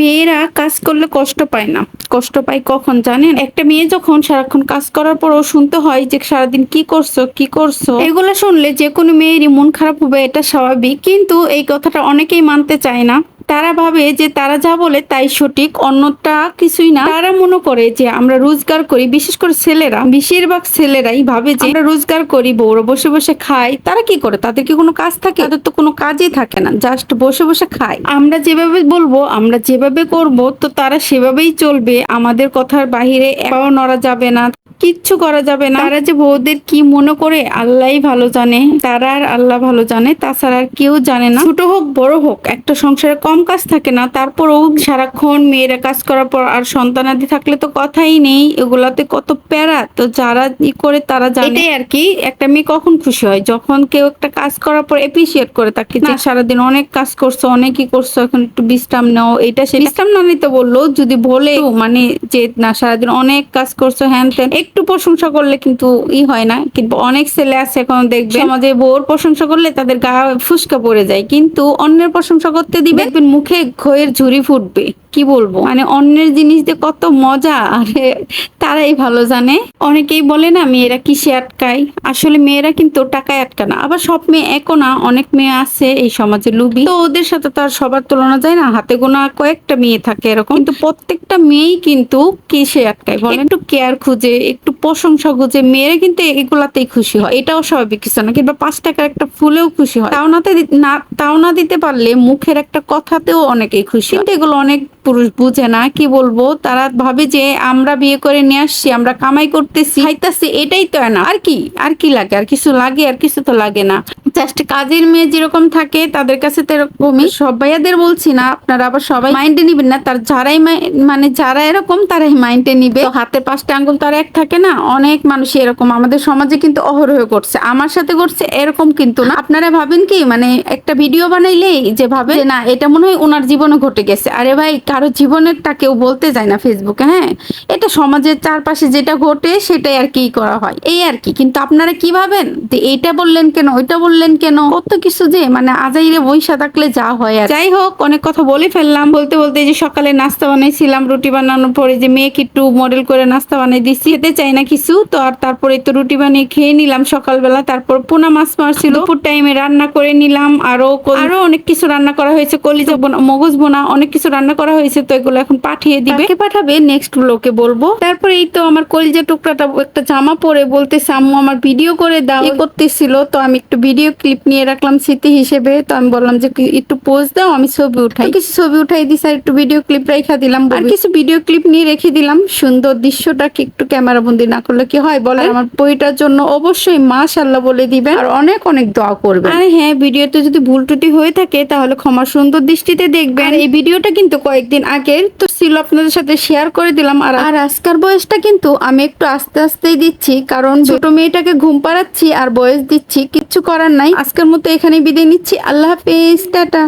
মেয়েরা কাজ করলে কষ্ট পায় না। কষ্ট পায় কখন জানেন? একটা মেয়ে যখন সারাক্ষণ কাজ করার পরও শুনতে হয় যে সারাদিন কি করছ কি করছ, এগুলো শুনলে যে কোনো মেয়েরই মন খারাপ হবে, এটা স্বাভাবিক। কিন্তু এই কথাটা অনেকেই মানতে চায় না। তারা ভাবে যে তারা যা বলে তাই সঠিক, অন্যটা কিছুই না। তারা মনে করে যে আমরা রোজগার করি, বিশেষ করে ছেলেরা। বেশিরভাগ ছেলেরাই ভাবে যে আমরা রোজগার করি, বউরা বসে বসে খাই তারা কি করে? তাদের কি কোনো কাজ থাকে? তাদের তো কোনো কাজই থাকে না জাস্ট বসে বসে খায়। আমরা যেভাবে বলব, আমরা যেভাবে করব, তো তারা সেভাবেই চলবে। আমাদের কথার বাহিরে পাও নড়া যাবে না। কিচ্ছু করা যাবে না। তারা যে বউদের কি মনে করে আল্লাহ ভালো জানে। তারা আর আল্লাহ ভালো জানে তাছাড়া আর কেউ জানে না। ছোট হোক বড় হোক একটা সংসারে কম কাজ থাকে না। তারপরেও সারাক্ষণ মেয়েরা কাজ করার পর আর সন্তানাদি থাকলে তো কথাই নেই। এগুলাতে কত প্যারা। তো যারা ই করে তারা জানে। এটাই আর কি একটা মেয়ে কখন খুশি হয়? যখন কেউ একটা কাজ করার পর এপ্রিসিয়েট করে তাকে যে সারাদিন অনেক কাজ করছ অনেকই করছ এখন একটু বিশ্রাম নাও এটা সে বিশ্রাম না নিতে বলল যদি বলে মানে যে না সারাদিন অনেক কাজ করছ হ্যান ত্যান একটু প্রশংসা করলে কিন্তু ই হয় না। কিন্তু অনেক ছেলে আছে এখন দেখবে সমাজে বউর প্রশংসা করলে তাদের গা ফুসকা পড়ে যায়। কিন্তু অন্যের প্রশংসা করতে দিবে মুখে ঘয়ের ঝুড়ি ফুটবে। কি বলব? মানে অন্যের জিনিস দিয়ে কত মজা। আরে, তারাই ভালো জানে। অনেকেই বলে না, মেয়েরা কিসে আটকায়? আসলে মেয়েরা কিন্তু টাকায় আটকা না। আবার সব মেয়ে একও না, অনেক মেয়ে আছে এই সমাজে লুবি। তো ওদের সাথে তো আর সবার তুলনা যায় না, হাতে গোনা কয়েকটা মেয়ে থাকে এরকম। কিন্তু প্রত্যেকটা মেয়েই কিন্তু কিসে আটকায় বলে একটু কেয়ার খুঁজে, একটু প্রশংসা খুঁজে, মেয়েরা কিন্তু এগুলাতেই খুশি হয়। এটাও স্বাভাবিক কিছু না, কিংবা পাঁচ টাকার একটা ফুলেও খুশি হয়। তাও না তাও না দিতে পারলে মুখের একটা কথাতেও অনেকেই খুশি কিন্তু এগুলো অনেক পুরুষ বুঝে না, কি বলব? তারা ভাবে যে আমরা বিয়ে করে নিয়ে আসছি, আমরা কামাই করতেছি। খাইতেছি, এটাই তো না। আর কি? আর কি লাগে? আর কিছু লাগে, আর কিছু তো লাগে না। জাস্ট কাজের মেয়ে যেরকম থাকে, তাদের কাছে তো এরকমই। সব ভাইয়াদের বলছি না, আপনারা আবার সবাই মাইন্ডে নিবেন না। তার যারাই মানে যারা এরকম, তারাই মাইন্ডে নিবে। হাতে পাঁচটা আঙ্গুল তার এক থাকে না? অনেক মানুষ এরকম। আমাদের সমাজে কিন্তু অহরহ করছে। আমার সাথে করছে, এরকম কিন্তু না। আপনারা ভাবেন কি? মানে একটা ভিডিও বানাইলেই যে ভাবে না, এটা মনে হয় ওনার জীবনে ঘটে গেছে। আরে ভাই কারও জীবনেরটা কেউ বলতে যায় না ফেসবুকে হ্যাঁ? এটা সমাজের চারপাশে যেটা ঘটে সেটাই আর কি করা হয়। এই আর কি। কিন্তু আপনারা কি ভাবেন? যে এইটা বললেন কেন ওইটা বললেন কেন? কত কিছু যে মানে আজাইরে বৈশা থাকলে যা হয় আর যাই হোক অনেক কথা বলে ফেললাম। বলতে বলতে যে সকালে নাস্তা বানাইছিলাম রুটি বানানোর পরে যে মেয়েকে একটু মডেল করে নাস্তা বানাই দিচ্ছি খেতে চাই না কিছু। তো আর তারপরে তো রুটি বানিয়ে খেয়ে নিলাম সকালবেলা। তারপর পোনা মাছ মারছিল। দুপুর টাইমে রান্না করে নিলাম। আরও আরও অনেক কিছু রান্না করা হয়েছে। কলিজা বোনা মগজ বোনা অনেক কিছু রান্না করা হয়েছে তো এগুলো এখন পাঠিয়ে দিবে। কে পাঠাবে? নেক্সট ব্লকে বলব। তারপরে এই তো আমার কলিজা টুকরাটা একটা জামা পরে বলতে আম্মু আমার ভিডিও করে দাও। এ করতেছিল তো আমি একটু ভিডিও ক্লিপ নিয়ে রাখলাম স্মৃতি হিসেবে। তো আমি বললাম যে একটু পোজ দাও আমি ছবি উঠাই। কিছু ছবি উঠাই দিছি আর একটু ভিডিও ক্লিপ রেখা দিলাম। আর কিছু ভিডিও ক্লিপ নিয়ে রেখে দিলাম। সুন্দর দৃশ্যটাকে একটু ক্যামেরা বন্দি না করলে কি হয় বলে আমার বইটার জন্য অবশ্যই মাশাআল্লাহ বলে দিবেন। আর অনেক অনেক দোয়া করবেন। আর হ্যাঁ ভিডিওতে যদি ভুল ত্রুটি হয়ে থাকে তাহলে ক্ষমা সুন্দর দৃষ্টিতে দেখবেন। এই ভিডিওটা কিন্তু কয়েকদিন আগের তো ছিল আপনাদের সাথে শেয়ার করে দিলাম। আর আর আজকার বয়সটা কিন্তু আমি একটু আস্তে আস্তেই দিচ্ছি কারণ ছোট মেয়েটাকে ঘুম পাড়াচ্ছি আর বয়স দিচ্ছি কিচ্ছু করার নাই। আজকের মতো এখানে বিদায় নিচ্ছি। আল্লাহ হাফেজ টাটা।